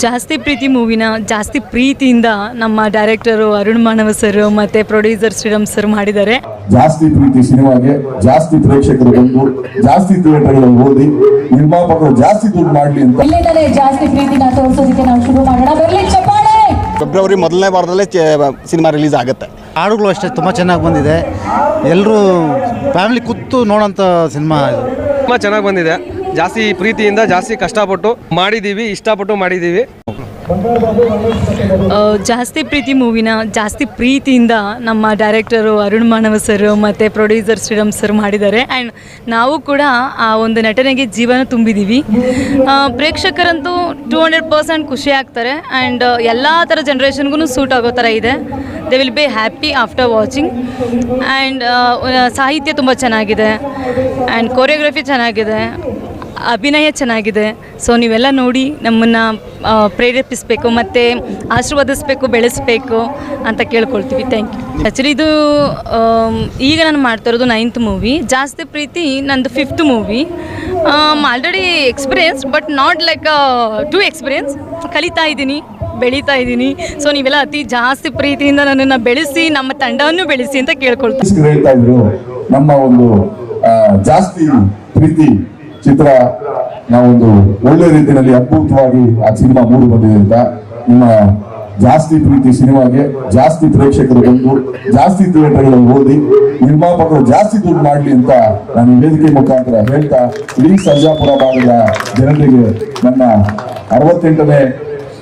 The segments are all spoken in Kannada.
ಜಾಸ್ತಿ ಪ್ರೀತಿ ಮೂವಿನ ಜಾಸ್ತಿ ಪ್ರೀತಿಯಿಂದ ನಮ್ಮ ಡೈರೆಕ್ಟರು ಅರುಣ್ ಮಾನವ ಸರ್ ಮತ್ತೆ ಪ್ರೊಡ್ಯೂಸರ್ ಶ್ರೀರಾಮ್ ಸರ್ ಮಾಡಿದ್ದಾರೆ. ಜಾಸ್ತಿ ಪ್ರೀತಿ ಸಿನಿಮಾಗೆ ಜಾಸ್ತಿ ಪ್ರೇಕ್ಷಕರು ಬಂದು ಜಾಸ್ತಿ ಥಿಯೇಟರ್ಗಳಲ್ಲಿ ಓದಿ ನಿರ್ಮಾಪಕರು ಜಾಸ್ತಿ ದುಡ್ಡು ಮಾಡಲಿ ಅಂತ. ಇಲ್ಲಿಂದಲೇ ಜಾಸ್ತಿ ಪ್ರೀತಿನ ತೋರಿಸೋದಕ್ಕೆ ನಾವು ಶುರು ಮಾಡೋಣ. ಬರ್ಲಿ ಚಪ್ಪಾಳೆ! ಫೆಬ್ರವರಿ ಮೊದಲನೇ ವಾರದಲ್ಲೇ ಸಿನಿಮಾ ರಿಲೀಸ್ ಆಗುತ್ತೆ. ಹಾಡುಗಳು ಅಷ್ಟೇ ತುಂಬ ಚೆನ್ನಾಗಿ ಬಂದಿದೆ. ಎಲ್ಲರೂ ಫ್ಯಾಮಿಲಿ ಕೂತು ನೋಡೋಂಥ ಸಿನಿಮಾ ಇದು. ತುಂಬ ಚೆನ್ನಾಗಿ ಬಂದಿದೆ. ಜಾಸ್ತಿ ಪ್ರೀತಿಯಿಂದ ಜಾಸ್ತಿ ಕಷ್ಟಪಟ್ಟು ಮಾಡಿದ್ದೀವಿ, ಇಷ್ಟಪಟ್ಟು ಮಾಡಿದ್ದೀವಿ. ಜಾಸ್ತಿ ಪ್ರೀತಿ ಮೂವಿನ, ಜಾಸ್ತಿ ಪ್ರೀತಿಯಿಂದ ನಮ್ಮ ಡೈರೆಕ್ಟರು ಅರುಣ್ ಮಾನವ ಸರ್ ಮತ್ತು ಪ್ರೊಡ್ಯೂಸರ್ ಶ್ರೀರಾಮ್ ಸರ್ ಮಾಡಿದ್ದಾರೆ. ಆ್ಯಂಡ್ ನಾವು ಕೂಡ ಆ ಒಂದು ನಟನೆಗೆ ಜೀವನ ತುಂಬಿದ್ದೀವಿ. ಪ್ರೇಕ್ಷಕರಂತೂ ಟೂ ಹಂಡ್ರೆಡ್ ಪರ್ಸೆಂಟ್ ಖುಷಿ ಆಗ್ತಾರೆ. ಆ್ಯಂಡ್ ಎಲ್ಲ ಥರ ಜನ್ರೇಷನ್ಗೂ ಸೂಟ್ ಆಗೋ ಥರ ಇದೆ. They will be happy after watching and ಸಾಹಿತ್ಯ ತುಂಬ ಚೆನ್ನಾಗಿದೆ. ಆ್ಯಂಡ್ ಕೊರಿಯೋಗ್ರಫಿ ಚೆನ್ನಾಗಿದೆ. ಅಭಿನಯ ಚೆನ್ನಾಗಿದೆ. ಸೊ ನೀವೆಲ್ಲ ನೋಡಿ ನಮ್ಮನ್ನು ಪ್ರೇರೇಪಿಸಬೇಕು ಮತ್ತು ಆಶೀರ್ವದಿಸ್ಬೇಕು, ಬೆಳೆಸಬೇಕು ಅಂತ ಕೇಳ್ಕೊಳ್ತೀವಿ. ಥ್ಯಾಂಕ್ ಯು ಆ್ಯಕ್ಚುಲಿ ಇದು ಈಗ ನಾನು ಮಾಡ್ತಾ ಇರೋದು ನೈನ್ತ್ ಮೂವಿ ಜಾಸ್ತಿ ಪ್ರೀತಿ ನಂದು fifth movie already experience but not like to experience ಕಲಿತಾ ಇದ್ದೀನಿ, ಬೆಳೀತಾ ಇದ್ದೀನಿ. ಸೊ ನೀವೆಲ್ಲ ಅತಿ ಜಾಸ್ತಿ ಪ್ರೀತಿಯಿಂದ ನನ್ನನ್ನು ಬೆಳೆಸಿ, ನಮ್ಮ ತಂಡವನ್ನು ಬೆಳೆಸಿ ಅಂತ ಕೇಳ್ಕೊಳ್ತೀನಿ ನಮ್ಮ ಒಂದು ಜಾಸ್ತಿ ಪ್ರೀತಿ ಚಿತ್ರ ನಾವೊಂದು ಒಳ್ಳೆ ರೀತಿಯಲ್ಲಿ ಅದ್ಭುತವಾಗಿ ಆ ಸಿನಿಮಾ ಮೂಡಿ ಬಂದಿದೆ. ಅಂತ ನಿಮ್ಮ ಜಾಸ್ತಿ ಪ್ರೀತಿ ಸಿನಿಮಾಗೆ ಜಾಸ್ತಿ ಪ್ರೇಕ್ಷಕರು ಬಂದು ಜಾಸ್ತಿ ಥಿಯೇಟರ್ಗಳಲ್ಲಿ ಓದಿ ನಿರ್ಮಾಪಕರು ಜಾಸ್ತಿ ದುಡ್ಡು ಮಾಡಲಿ ಅಂತ ನಾನು ಈ ವೇದಿಕೆ ಮುಖಾಂತರ ಹೇಳ್ತಾ ಇಡೀ ಸರ್ಜಾಪುರ ಭಾಗದ ಜನರಿಗೆ ನನ್ನ ಅರವತ್ತೆಂಟನೇ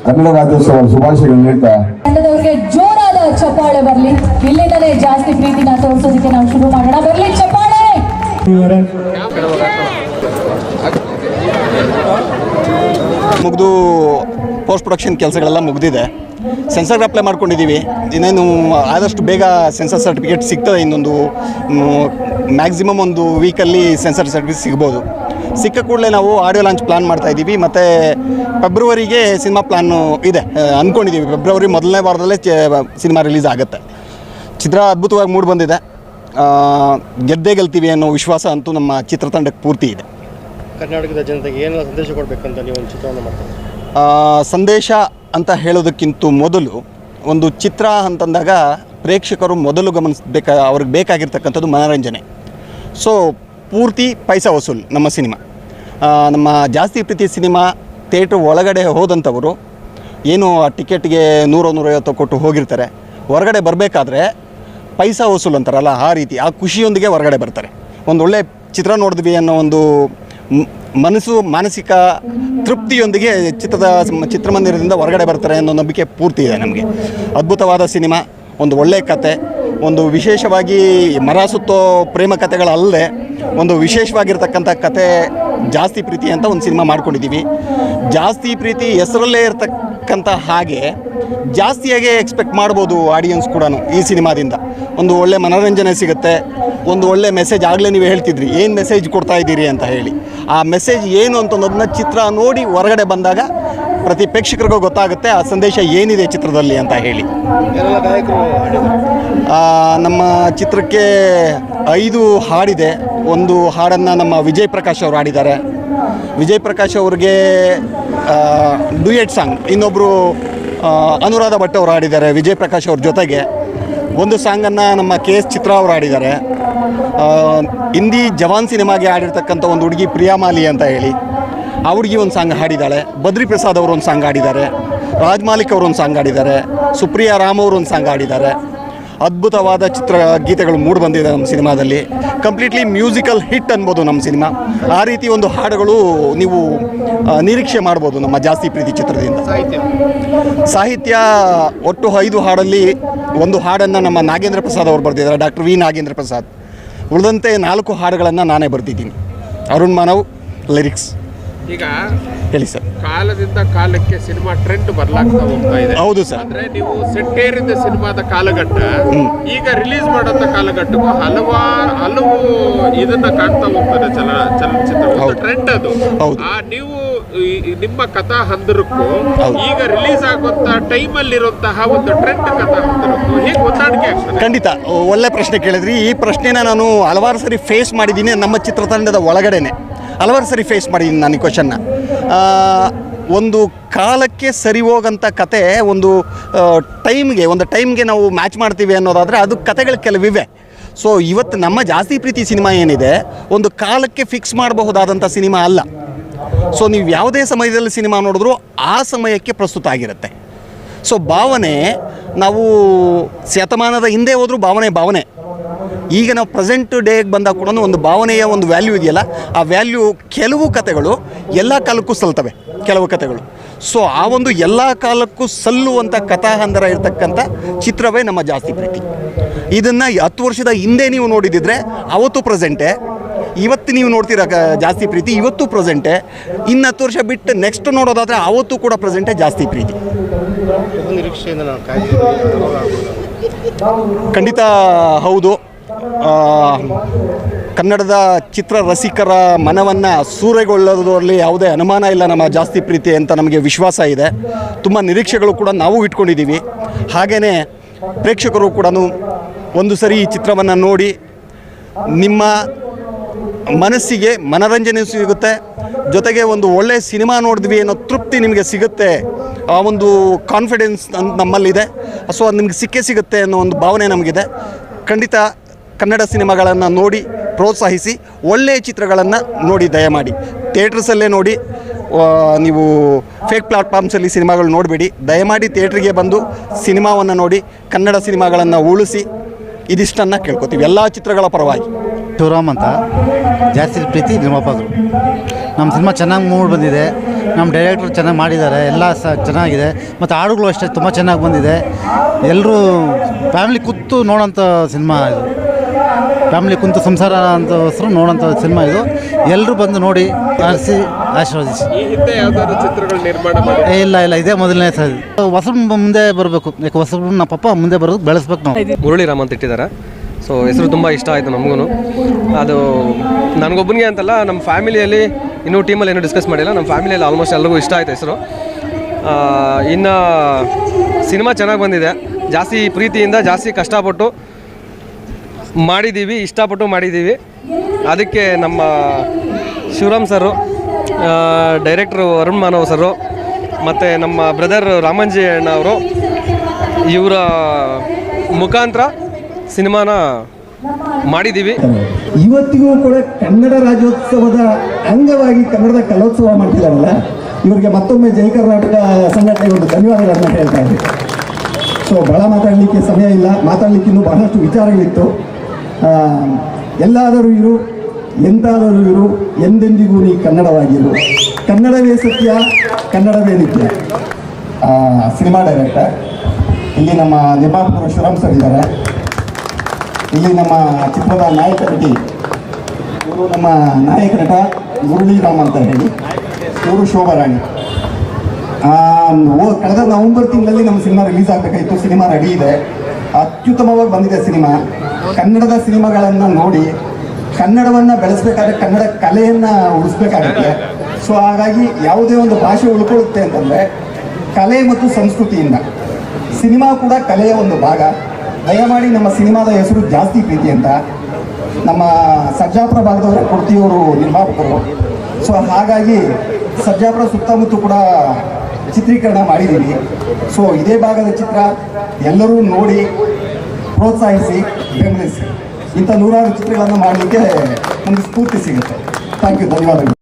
ಕನ್ನಡ ರಾಜ್ಯೋತ್ಸವ ಶುಭಾಶಯಗಳನ್ನು ಹೇಳ್ತಾ ಜೋರಾದ ಚಪ್ಪಾಳೆ ಬರಲಿ. ಇಲ್ಲಿಂದಲೇ ಜಾಸ್ತಿ ಪ್ರೀತಿನ ತೋರಿಸೋದಕ್ಕೆ ನಾವು ಶುರು ಮಾಡೋಣ. ಬರಲಿ ಚಪ್ಪಾಳೆ! ಮುಗಿದು ಪೋಸ್ಟ್ ಪ್ರೊಡಕ್ಷನ್ ಕೆಲಸಗಳೆಲ್ಲ ಮುಗಿದಿದೆ. ಸೆನ್ಸರ್ಗೆ ಅಪ್ಲೈ ಮಾಡ್ಕೊಂಡಿದ್ದೀವಿ ಇನ್ನೇನು, ಆದಷ್ಟು ಬೇಗ ಸೆನ್ಸರ್ ಸರ್ಟಿಫಿಕೇಟ್ ಸಿಗ್ತದೆ ಇನ್ನೊಂದು ಮ್ಯಾಕ್ಸಿಮಮ್ ಒಂದು ವೀಕಲ್ಲಿ ಸೆನ್ಸರ್ ಸರ್ಟಿಫಿಕೇಟ್ ಸಿಗ್ಬೋದು. ಸಿಕ್ಕ ಕೂಡಲೇ ನಾವು ಆಡಿಯೋ ಲಾಂಚ್ ಪ್ಲಾನ್ ಮಾಡ್ತಾ ಇದ್ದೀವಿ. ಮತ್ತು ಫೆಬ್ರವರಿಗೆ ಸಿನಿಮಾ ಪ್ಲಾನು ಇದೆ. ಅಂದ್ಕೊಂಡಿದ್ದೀವಿ ಫೆಬ್ರವರಿ ಮೊದಲನೇ ವಾರದಲ್ಲೇ ಸಿನಿಮಾ ರಿಲೀಸ್ ಆಗುತ್ತೆ. ಚಿತ್ರ ಅದ್ಭುತವಾಗಿ ಮೂಡ್ ಬಂದಿದೆ. ಗೆದ್ದೇ ಗೆಲ್ತೀವಿ ಅನ್ನೋ ವಿಶ್ವಾಸ ಅಂತೂ ನಮ್ಮ ಚಿತ್ರತಂಡಕ್ಕೆ ಪೂರ್ತಿ ಇದೆ. ಕರ್ನಾಟಕದ ಜನತೆಗೆ ಏನೆಲ್ಲ ಸಂದೇಶ ಕೊಡಬೇಕಂತ ನೀವು ಒಂದು ಚಿತ್ರವನ್ನು ಮಾಡ್ತೀರಿ ಸಂದೇಶ ಅಂತ ಹೇಳೋದಕ್ಕಿಂತ ಮೊದಲು ಒಂದು ಚಿತ್ರ ಅಂತಂದಾಗ ಪ್ರೇಕ್ಷಕರು ಮೊದಲು ಗಮನಿಸಬೇಕ, ಅವ್ರಿಗೆ ಬೇಕಾಗಿರ್ತಕ್ಕಂಥದ್ದು ಮನೋರಂಜನೆ. ಸೊ ಪೂರ್ತಿ ಪೈಸಾ ವಸೂಲ್ ನಮ್ಮ ಸಿನಿಮಾ. ನಮ್ಮ ಜಾಸ್ತಿ ಪ್ರೀತಿ ಸಿನಿಮಾ ಥಿಯೇಟ್ರ್ ಒಳಗಡೆ ಹೋದಂಥವರು ಏನು ಆ ಟಿಕೆಟ್ಗೆ ನೂರ, ನೂರೈವತ್ತು ಕೊಟ್ಟು ಹೋಗಿರ್ತಾರೆ, ಹೊರಗಡೆ ಬರಬೇಕಾದ್ರೆ ಪೈಸಾ ವಸೂಲ್ ಅಂತಾರಲ್ಲ ಆ ರೀತಿ, ಆ ಖುಷಿಯೊಂದಿಗೆ ಹೊರಗಡೆ ಬರ್ತಾರೆ. ಒಂದು ಒಳ್ಳೆ ಚಿತ್ರ ನೋಡಿದ್ವಿ ಅನ್ನೋ ಒಂದು ಮನಸ್ಸು, ಮಾನಸಿಕ ತೃಪ್ತಿಯೊಂದಿಗೆ ಚಿತ್ರದ ಚಿತ್ರಮಂದಿರದಿಂದ ಹೊರಗಡೆ ಬರ್ತಾರೆ ಅನ್ನೋ ನಂಬಿಕೆ ಪೂರ್ತಿ ಇದೆ ನಮಗೆ. ಅದ್ಭುತವಾದ ಸಿನಿಮಾ, ಒಂದು ಒಳ್ಳೆಯ ಕತೆ, ಒಂದು ವಿಶೇಷವಾಗಿ ಮರ ಸುತ್ತೋ ಪ್ರೇಮ ಕಥೆಗಳಲ್ಲದೆ ಒಂದು ವಿಶೇಷವಾಗಿರ್ತಕ್ಕಂಥ ಕತೆ, ಜಾಸ್ತಿ ಪ್ರೀತಿ ಅಂತ ಒಂದು ಸಿನಿಮಾ ಮಾಡ್ಕೊಂಡಿದ್ದೀವಿ ಜಾಸ್ತಿ ಪ್ರೀತಿ ಹೆಸರಲ್ಲೇ ಇರತಕ್ಕಂಥ ಹಾಗೆ ಜಾಸ್ತಿಯಾಗೆ ಎಕ್ಸ್ಪೆಕ್ಟ್ ಮಾಡ್ಬೋದು ಆಡಿಯನ್ಸ್ ಕೂಡ ಈ ಸಿನಿಮಾದಿಂದ. ಒಂದು ಒಳ್ಳೆ ಮನೋರಂಜನೆ ಸಿಗುತ್ತೆ, ಒಂದು ಒಳ್ಳೆ ಮೆಸೇಜ್ ಆಗಲೇ ನೀವು ಹೇಳ್ತಿದ್ರಿ, ಏನು ಮೆಸೇಜ್ ಕೊಡ್ತಾ ಇದ್ದೀರಿ ಅಂತ ಹೇಳಿ. ಆ ಮೆಸೇಜ್ ಏನು ಅಂತ ಅನ್ನೋದನ್ನ ಚಿತ್ರ ನೋಡಿ ಹೊರಗಡೆ ಬಂದಾಗ ಪ್ರತಿ ಪ್ರೇಕ್ಷಕರಿಗೂ ಗೊತ್ತಾಗುತ್ತೆ ಆ ಸಂದೇಶ ಏನಿದೆ ಚಿತ್ರದಲ್ಲಿ ಅಂತ ಹೇಳಿ. ನಮ್ಮ ಚಿತ್ರಕ್ಕೆ ಐದು ಹಾಡಿದೆ. ಒಂದು ಹಾಡನ್ನು ನಮ್ಮ ವಿಜಯ್ ಪ್ರಕಾಶ್ ಅವರು ಹಾಡಿದ್ದಾರೆ. ವಿಜಯ್ ಪ್ರಕಾಶ್ ಅವ್ರಿಗೆ ಡುಯೆಟ್ ಸಾಂಗ್ ಇನ್ನೊಬ್ಬರು ಅನುರಾಧ ಭಟ್ ಅವರು ಹಾಡಿದ್ದಾರೆ ವಿಜಯ್ ಪ್ರಕಾಶ್ ಅವ್ರ ಜೊತೆಗೆ. ಒಂದು ಸಾಂಗನ್ನು ನಮ್ಮ ಕೆ ಎಸ್ ಚಿತ್ರ ಅವರು ಹಾಡಿದ್ದಾರೆ. ಹಿಂದಿ ಜವಾನ್ ಸಿನಿಮಾಗೆ ಹಾಡಿರ್ತಕ್ಕಂಥ ಒಂದು ಹುಡುಗಿ ಪ್ರಿಯಾಮಾಲಿ ಅಂತ ಹೇಳಿ. ಆ ಹುಡುಗಿ ಒಂದು ಸಾಂಗ್ ಹಾಡಿದ್ದಾಳೆ ಬದ್ರಿ ಪ್ರಸಾದ್ ಅವರು ಒಂದು ಸಾಂಗ್ ಹಾಡಿದ್ದಾರೆ ರಾಜ್ ಮಾಲಿಕ್ ಅವರು ಒಂದು ಸಾಂಗ್ ಹಾಡಿದ್ದಾರೆ ಸುಪ್ರಿಯಾ ರಾಮ್ ಅವರು ಒಂದು ಸಾಂಗ್ ಹಾಡಿದ್ದಾರೆ ಅದ್ಭುತವಾದ ಚಿತ್ರ ಗೀತೆಗಳು ಮೂಡಿ ಬಂದಿದೆ ನಮ್ಮ ಸಿನಿಮಾದಲ್ಲಿ. ಕಂಪ್ಲೀಟ್ಲಿ ಮ್ಯೂಸಿಕಲ್ ಹಿಟ್ ಅನ್ಬೋದು ನಮ್ಮ ಸಿನಿಮಾ. ಆ ರೀತಿ ಒಂದು ಹಾಡುಗಳು ನೀವು ನಿರೀಕ್ಷೆ ಮಾಡ್ಬೋದು ನಮ್ಮ ಜಾಸ್ತಿ ಪ್ರೀತಿ ಚಿತ್ರದಿಂದ. ಸಾಹಿತ್ಯ ಒಟ್ಟು ಐದು ಹಾಡಲ್ಲಿ ಒಂದು ಹಾಡನ್ನು ನಮ್ಮ ನಾಗೇಂದ್ರ ಪ್ರಸಾದ್ ಅವರು ಬರೆದಿದ್ದಾರೆ. Doctor V Nagendra Prasad. ಉಳಿದಂತೆ ನಾಲ್ಕು ಹಾಡುಗಳನ್ನು ನಾನೇ ಬರ್ತಿದ್ದೀನಿ ಅರುಣ್ ಮಾನವ್ ಲಿರಿಕ್ಸ್ ಈಗ ಹೇಳಿ ಸರ್. ಕಾಲದಿಂದ ಕಾಲಕ್ಕೆ ಸಿನಿಮಾ ಟ್ರೆಂಡ್ ಬದಲಾಗ್ತಾ ಹೋಗ್ತಾ ಇದೆ. ಹೌದು ಸರ್. ಅಂದ್ರೆ ನೀವು ಸೆಟ್ಟೇರಿದ ಸಿನಿಮಾದ ಕಾಲಘಟ್ಟ ಈಗ ರಿಲೀಸ್ ಮಾಡಂತ ಕಾಲಘಟ್ಟಕ್ಕೂ ಹಲವಾರು ಹಲವು ಇದನ್ನ ಕಾಣ್ತಾ ಹೋಗ್ತದೆ ಚಲನ ಚಲನಚಿತ್ರ. ಟ್ರೆಂಡ್ ಅದು. ಹೌದು. ನೀವು ನಿಮ್ಮ ಕಥಾ ಹಂದರಕ್ಕೂ ಈಗ ರಿಲೀಸ್ ಆಗುವಂತ ಟೈಮ್ ಅಲ್ಲಿರುವಂತಹ ಒಂದು ಟ್ರೆಂಡ್ ಕಥಾ ಹಂದರಕ್ಕೂ ಹೇಗೆ ಹೊಂದಾಣಿಕೆ ಆಗ್ತದೆ? ಖಂಡಿತ. ಒಳ್ಳೆ ಪ್ರಶ್ನೆ ಕೇಳಿದ್ರಿ. ಈ ಪ್ರಶ್ನೆನ ನಾನು ಹಲವಾರು ಸರಿ ಫೇಸ್ ಮಾಡಿದ್ದೀನಿ ನಮ್ಮ ಚಿತ್ರತಂಡದ ಒಳಗಡೆನೆ. ಹಲವಾರು ಸರಿ ಫೇಸ್ ಮಾಡಿದ್ದೀನಿ ನಾನು ಈ ಕ್ವಶನ್ನ ಒಂದು ಕಾಲಕ್ಕೆ ಸರಿ ಹೋಗಂಥ ಕತೆ ಒಂದು ಟೈಮ್ಗೆ ಒಂದು ಟೈಮ್ಗೆ ನಾವು ಮ್ಯಾಚ್ ಮಾಡ್ತೀವಿ ಅನ್ನೋದಾದರೆ ಅದು ಕತೆಗಳು ಕೆಲವಿವೆ. ಸೊ ಇವತ್ತು ನಮ್ಮ ಜಾಸ್ತಿ ಪ್ರೀತಿ ಸಿನಿಮಾ ಏನಿದೆ ಒಂದು ಕಾಲಕ್ಕೆ ಫಿಕ್ಸ್ ಮಾಡಬಹುದಾದಂಥ ಸಿನಿಮಾ ಅಲ್ಲ. ಸೊ ನೀವು ಯಾವುದೇ ಸಮಯದಲ್ಲಿ ಸಿನಿಮಾ ನೋಡಿದ್ರು ಆ ಸಮಯಕ್ಕೆ ಪ್ರಸ್ತುತ ಆಗಿರುತ್ತೆ. ಸೊ ಭಾವನೆ, ನಾವು ಶತಮಾನದ ಹಿಂದೆ ಹೋದರೂ ಭಾವನೆ ಭಾವನೆ. ಈಗ ನಾವು ಪ್ರೆಸೆಂಟ್ ಡೇಗೆ ಬಂದಾಗ ಕೂಡ ಒಂದು ಭಾವನೆಯ ಒಂದು ವ್ಯಾಲ್ಯೂ ಇದೆಯಲ್ಲ, ಆ ವ್ಯಾಲ್ಯೂ ಕೆಲವು ಕತೆಗಳು ಎಲ್ಲ ಕಾಲಕ್ಕೂ ಸಲ್ತವೆ ಕೆಲವು ಕತೆಗಳು. ಸೊ ಆ ಒಂದು ಎಲ್ಲ ಕಾಲಕ್ಕೂ ಸಲ್ಲುವಂಥ ಕಥಾಹಂದರ ಇರತಕ್ಕಂಥ ಚಿತ್ರವೇ ನಮ್ಮ ಜಾಸ್ತಿ ಪ್ರೀತಿ. ಇದನ್ನು ಹತ್ತು ವರ್ಷದ ಹಿಂದೆ ನೀವು ನೋಡಿದಿದ್ರೆ, ಅವತ್ತು ಪ್ರೆಸೆಂಟೇ ಇವತ್ತು ನೀವು ನೋಡ್ತೀರ ಜಾಸ್ತಿ ಪ್ರೀತಿ? ಇವತ್ತು ಪ್ರೆಸೆಂಟೇ ಇನ್ನು ಹತ್ತು ವರ್ಷ ಬಿಟ್ಟು ನೆಕ್ಸ್ಟ್ ನೋಡೋದಾದರೆ ಅವತ್ತು ಕೂಡ ಪ್ರೆಸೆಂಟೇ ಜಾಸ್ತಿ ಪ್ರೀತಿ. ಖಂಡಿತ ಹೌದು. ಕನ್ನಡದ ಚಿತ್ರ ರಸಿಕರ ಮನವನ್ನು ಸೂರೆಗೊಳ್ಳೋದರಲ್ಲಿ ಯಾವುದೇ ಅನುಮಾನ ಇಲ್ಲ ನಮ್ಮ ಜಾಸ್ತಿ ಪ್ರೀತಿ ಅಂತ ನಮಗೆ ವಿಶ್ವಾಸ ಇದೆ. ತುಂಬ ನಿರೀಕ್ಷೆಗಳು ಕೂಡ ನಾವು ಇಟ್ಕೊಂಡಿದ್ದೀವಿ. ಹಾಗೆಯೇ ಪ್ರೇಕ್ಷಕರು ಕೂಡ ಒಂದು ಸರಿ ಈ ಚಿತ್ರವನ್ನು ನೋಡಿ ನಿಮ್ಮ ಮನಸ್ಸಿಗೆ ಮನರಂಜನೆ ಸಿಗುತ್ತೆ. ಜೊತೆಗೆ ಒಂದು ಒಳ್ಳೆಯ ಸಿನಿಮಾ ನೋಡಿದ್ವಿ ಅನ್ನೋ ತೃಪ್ತಿ ನಿಮಗೆ ಸಿಗುತ್ತೆ. ಆ ಒಂದು ಕಾನ್ಫಿಡೆನ್ಸ್ ನಮ್ಮಲ್ಲಿದೆ. ಸೊ ಅದು ನಿಮಗೆ ಸಿಕ್ಕೇ ಸಿಗುತ್ತೆ ಅನ್ನೋ ಒಂದು ಭಾವನೆ ನಮಗಿದೆ. ಖಂಡಿತ ಕನ್ನಡ ಸಿನಿಮಾಗಳನ್ನು ನೋಡಿ, ಪ್ರೋತ್ಸಾಹಿಸಿ ಒಳ್ಳೆಯ ಚಿತ್ರಗಳನ್ನು ನೋಡಿ, ದಯಮಾಡಿ. ಥಿಯೇಟ್ರಸಲ್ಲೇ ನೋಡಿ ನೀವು ಫೇಕ್ ಪ್ಲಾಟ್ಫಾರ್ಮ್ಸಲ್ಲಿ ಸಿನಿಮಾಗಳು ನೋಡಬೇಡಿ. ದಯಮಾಡಿ ಥಿಯೇಟ್ರಿಗೆ ಬಂದು ಸಿನಿಮಾವನ್ನು ನೋಡಿ, ಕನ್ನಡ ಸಿನಿಮಾಗಳನ್ನು ಉಳಿಸಿ, ಇದಿಷ್ಟನ್ನು ಕೇಳ್ಕೊತೀವಿ. ಎಲ್ಲ ಚಿತ್ರಗಳ ಪರವಾಗಿ. ಶಿವರಾಮ್ ಅಂತ. ಜಾಸ್ತಿ ಪ್ರೀತಿ ನಿರ್ಮಾಪಕರು ನಮ್ಮ ಸಿನಿಮಾ ಚೆನ್ನಾಗಿ ಮೂಡ್ ಬಂದಿದೆ. ನಮ್ಮ ಡೈರೆಕ್ಟ್ರು ಚೆನ್ನಾಗಿ ಮಾಡಿದ್ದಾರೆ ಎಲ್ಲ ಸಹ ಚೆನ್ನಾಗಿದೆ. ಮತ್ತು ಹಾಡುಗಳು ಅಷ್ಟೇ ತುಂಬ ಚೆನ್ನಾಗಿ ಬಂದಿದೆ. ಎಲ್ಲರೂ ಫ್ಯಾಮಿಲಿ ಕೂತು ನೋಡೋಂಥ ಸಿನಿಮಾ ಇದು. ಫ್ಯಾಮಿಲಿ ಕುಂತು ಸಂಸಾರ ಅಂತ ಹೆಸರು ನೋಡೋಂಥ ಸಿನಿಮಾ ಇದು. ಎಲ್ಲರೂ ಬಂದು ನೋಡಿ ಆರಿಸಿ ಆಶೀರ್ವದಿಸಿ. ಇಲ್ಲ ಇಲ್ಲ. ಇದೇ ಮೊದಲನೇ ಸರ್ ಹೊಸ ಮುಂದೆ ಬರಬೇಕು. ಯಾಕೆ ಹೊಸ ನಮ್ಮ ಪಪ್ಪ ಮುಂದೆ ಬರೋದು ಬೆಳೆಸ್ಬೇಕು ನಾವು. ಮುರಳಿ ರಾಮ್ ಅಂತ ಇಟ್ಟಿದ್ದಾರೆ ಸೊ ಹೆಸರು ತುಂಬ ಇಷ್ಟ ಆಯಿತು ನಮಗೂ ಅದು ನನಗೊಬ್ಬನಿಗೆ ಅಂತಲ್ಲ ನಮ್ಮ ಫ್ಯಾಮಿಲಿಯಲ್ಲಿ ಇನ್ನೂ ಟೀಮಲ್ಲಿ ಏನೂ ಡಿಸ್ಕಸ್ ಮಾಡಿಲ್ಲ. ನಮ್ಮ ಫ್ಯಾಮಿಲಿಯಲ್ಲಿ ಆಲ್ಮೋಸ್ಟ್ ಎಲ್ರಿಗೂ ಇಷ್ಟ ಆಯ್ತು ಹೆಸರು. ಇನ್ನು ಸಿನಿಮಾ ಚೆನ್ನಾಗಿ ಬಂದಿದೆ. ಜಾಸ್ತಿ ಪ್ರೀತಿಯಿಂದ, ಜಾಸ್ತಿ ಕಷ್ಟಪಟ್ಟು ಮಾಡಿದ್ದೀವಿ ಇಷ್ಟಪಟ್ಟು ಮಾಡಿದ್ದೀವಿ ಅದಕ್ಕೆ ನಮ್ಮ ಶಿವರಾಮ್ ಸರು ಡೈರೆಕ್ಟ್ರು ಅರುಣ್ ಮಾನವ್ ಸರು, ಮತ್ತು ನಮ್ಮ ಬ್ರದರ್ ರಾಮಂಜಿ ಅಣ್ಣ ಅವರು ಇವರ ಮುಖಾಂತರ ಸಿನಿಮಾನ ಮಾಡಿದ್ದೀವಿ. ಇವತ್ತಿಗೂ ಕೂಡ ಕನ್ನಡ ರಾಜ್ಯೋತ್ಸವದ ಅಂಗವಾಗಿ ಕನ್ನಡದ ಕಲೋತ್ಸವ ಮಾಡ್ತಿದ್ದಾರಲ್ಲ? ಇವರಿಗೆ ಮತ್ತೊಮ್ಮೆ ಜೈ ಕರ್ನಾಟಕ ಸಂಘಟನೆಗೆ ಒಂದು ಧನ್ಯವಾದಗಳನ್ನ ಹೇಳ್ತಾ ಇದ್ದೀನಿ. ಸೊ ಬಹಳ ಮಾತಾಡಲಿಕ್ಕೆ ಸಮಯ ಇಲ್ಲ. ಮಾತಾಡಲಿಕ್ಕೆ ಇನ್ನೂ ಬಹಳಷ್ಟು ವಿಚಾರಗಳಿತ್ತು. ಎಲ್ಲಾದರೂ ಇರು, ಎಂತಾದರೂ ಇರು, ಎಂದೆಂದಿಗೂ ನೀ ಕನ್ನಡವಾಗಿರು. ಕನ್ನಡವೇ ಸತ್ಯ, ಕನ್ನಡವೇ ನಿತ್ಯ. ಸಿನಿಮಾ ಡೈರೆಕ್ಟರ್, ಇಲ್ಲಿ ನಮ್ಮ ನಿರ್ಮಾಪಕರು ಶಿವರಾಮ್ ಸರ್ ಇದ್ದಾರೆ. ಇಲ್ಲಿ ನಮ್ಮ ಚಿತ್ರದ ನಾಯಕ ನಟಿ, ಇವರು ನಮ್ಮ ನಾಯಕ ನಟ ಮುರಳೀರಾಮ್ ಅಂತ ಹೇಳಿ. ಇವರು ಶೋಭಾರಾಣಿ ಕಳೆದ ನವೆಂಬರ್ ತಿಂಗಳಲ್ಲಿ ನಮ್ಮ ಸಿನಿಮಾ ರಿಲೀಸ್ ಆಗಬೇಕಾಯಿತು. ಸಿನಿಮಾ ರೆಡಿ ಇದೆ. ಅತ್ಯುತ್ತಮವಾಗಿ ಬಂದಿದೆ ಸಿನಿಮಾ. ಕನ್ನಡದ ಸಿನಿಮಾಗಳನ್ನು ನೋಡಿ ಕನ್ನಡವನ್ನು ಬೆಳೆಸಬೇಕಾದ್ರೆ ಕನ್ನಡ ಕಲೆಯನ್ನು ಉಳಿಸ್ಬೇಕಾಗುತ್ತೆ. ಸೊ ಹಾಗಾಗಿ ಯಾವುದೇ ಒಂದು ಭಾಷೆ ಉಳ್ಕೊಳ್ಳುತ್ತೆ ಅಂತಂದರೆ ಕಲೆ ಮತ್ತು ಸಂಸ್ಕೃತಿಯಿಂದ. ಸಿನಿಮಾ ಕೂಡ ಕಲೆಯ ಒಂದು ಭಾಗ. ದಯಮಾಡಿ ನಮ್ಮ ಸಿನಿಮಾದ ಹೆಸರು ಜಾಸ್ತಿ ಪ್ರೀತಿ ಅಂತ ನಮ್ಮ ಸರ್ಜಾಪುರ ಭಾಗದವರು ಕುರ್ತಿಯವರು ನಿರ್ಮಾಪಕರು. ಸೊ ಹಾಗಾಗಿ ಸರ್ಜಾಪುರ ಸುತ್ತಮುತ್ತ ಕೂಡ ಚಿತ್ರೀಕರಣ ಮಾಡಿದ್ದೀವಿ ಸೊ ಇದೇ ಭಾಗದ ಚಿತ್ರ ಎಲ್ಲರೂ ನೋಡಿ ಪ್ರೋತ್ಸಾಹಿಸಿ, ಬೆಂಬಲಿಸಿ. ಇಂಥ ನೂರಾರು ಚಿತ್ರಗಳನ್ನು ಮಾಡಲಿಕ್ಕೆ ಒಂದು ಸ್ಫೂರ್ತಿ ಸಿಗುತ್ತೆ. ಥ್ಯಾಂಕ್ ಯು ಧನ್ಯವಾದಗಳು.